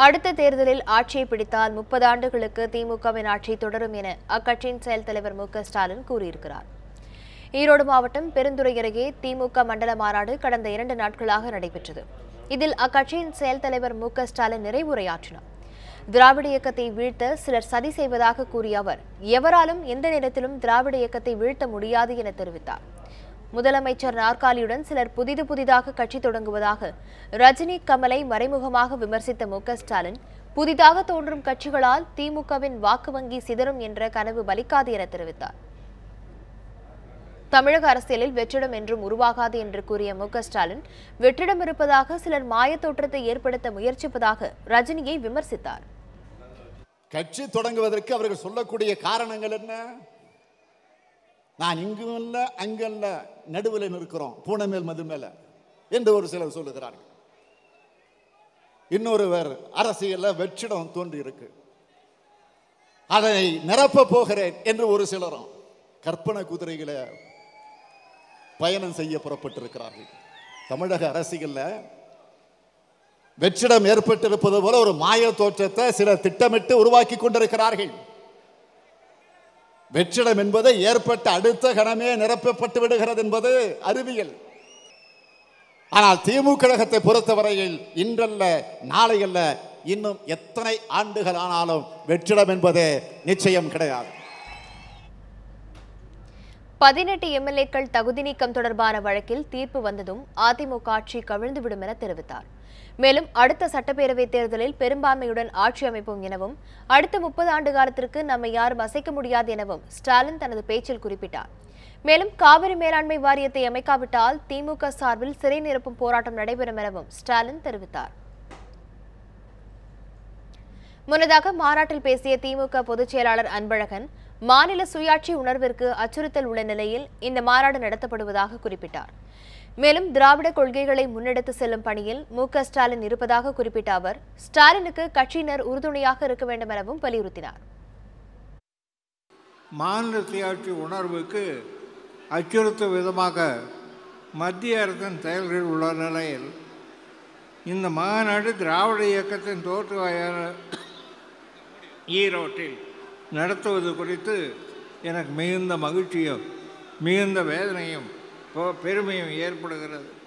அடுத்த தேர்தலில் ஆட்சியை பிடித்தால் முப்பது ஆண்டுகளுக்கு திமுகவின் ஆட்சி தொடரும் என அக்கட்சியின் செயல் தலைவர் மு ஸ்டாலின் கூறியிருக்கிறார். ஈரோடு மாவட்டம் பெருந்துறை அருகே திமுக மண்டல மாநாடு கடந்த இரண்டு நாட்களாக நடைபெற்றது. இதில் அக்கட்சியின் செயல் தலைவர் மு ஸ்டாலின் நிறைவுரையாற்றினார். திராவிட இயக்கத்தை வீழ்த்த சிலர் சதி செய்வதாக கூறிய அவர் எவராலும் எந்த நேரத்திலும் திராவிட இயக்கத்தை வீழ்த்த முடியாது என தெரிவித்தார். முதலமைச்சர் நாற்காலியுடன் சிலர் புதிது புதிதாக கட்சி தொடங்குவதாக ரஜினி கமலை மறைமுகமாக விமர்சித்த மு ஸ்டாலின் புதிதாக தோன்றும் கட்சிகளால் திமுகவின் வாக்கு வங்கி சிதறும் என்ற கனவு பலிக்காது என தெரிவித்தார். தமிழக அரசியலில் வெற்றிடம் என்றும் உருவாகாது என்று கூறிய மு ஸ்டாலின் வெற்றிடம் இருப்பதாக சிலர் மாயத்தோற்றத்தை ஏற்படுத்த முயற்சிப்பதாக ரஜினியை விமர்சித்தார். கட்சி தொடங்குவதற்கு அவர்கள் சொல்லக்கூடிய காரணங்கள் என்ன? நான் இங்கும் இல்லை அங்கும் நடுவில் நிற்கிறோம். பூனை மேல் மது மேல என்று ஒரு சிலர் சொல்லுகிறார்கள். இன்னொருவர் அரசியலில் வெற்றிடம் தோன்றி இருக்கு அதை நிரப்ப போகிறேன் என்று ஒரு சிலரும் கற்பனை குதிரைகளை பயணம் செய்ய புறப்பட்டிருக்கிறார்கள். தமிழக அரசியலில் வெற்றிடம் ஏற்பட்டிருப்பது போல ஒரு மாய தோற்றத்தை சிலர் திட்டமிட்டு உருவாக்கி கொண்டிருக்கிறார்கள். வெற்றிடம் என்பது ஏற்பட்ட அடுத்த கணமே நிரப்பப்பட்டு விடுகிறது என்பது அறிவியல். ஆனால் திமுக கழகத்தை பொறுத்தவரையில் இன்றல்ல நாளை அல்ல இன்னும் எத்தனை ஆண்டுகள் ஆனாலும் வெற்றிடம் என்பது நிச்சயம் கிடையாது. பதினெட்டு எம்எல்ஏக்கள் தகுதி நீக்கம் தொடர்பான வழக்கில் தீர்ப்பு வந்ததும் அதிமுக ஆட்சி கவிழ்ந்துவிடும் என தெரிவித்தார். மேலும் அடுத்த சட்டப்பேரவைத் தேர்தலில் பெரும்பான்மையுடன் ஆட்சி அமைப்போம் எனவும் அடுத்த முப்பது ஆண்டு காலத்திற்கு நம்மை யாரும் அசைக்க முடியாது எனவும் ஸ்டாலின் தனது பேச்சில் குறிப்பிட்டார். மேலும் காவிரி மேலாண்மை வாரியத்தை அமைக்காவிட்டால் திமுக சார்பில் சிறை நிரப்பும் போராட்டம் நடைபெறும் எனவும் ஸ்டாலின் தெரிவித்தார். முன்னதாக மாநாட்டில் பேசிய திமுக பொதுச் செயலாளர் அன்பழகன் மாநில சுயாட்சி உணர்விற்கு அச்சுறுத்தல் உள்ள நிலையில் இந்த மாநாடு நடத்தப்படுவதாக குறிப்பிட்டார். மேலும் திராவிட கொள்கைகளை முன்னெடுத்து செல்லும் பணியில் மு ஸ்டாலின் இருப்பதாக குறிப்பிட்ட அவர் ஸ்டாலினுக்கு கட்சியினர் உறுதுணையாக இருக்க வேண்டும் எனவும் வலியுறுத்தினார். மாநில சுயாட்சி உணர்வுக்கு அச்சுறுத்தும் விதமாக மத்திய அரசின் செயல்கள் உள்ள நிலையில் இந்த மாநாடு திராவிட இயக்கத்தின் தோற்றுவாயான ஈரோட்டில் நடத்துவது குறித்து எனக்கு மிகுந்த மகிழ்ச்சியும் மிகுந்த வேதனையும் பெருமையும் ஏற்படுகிறது.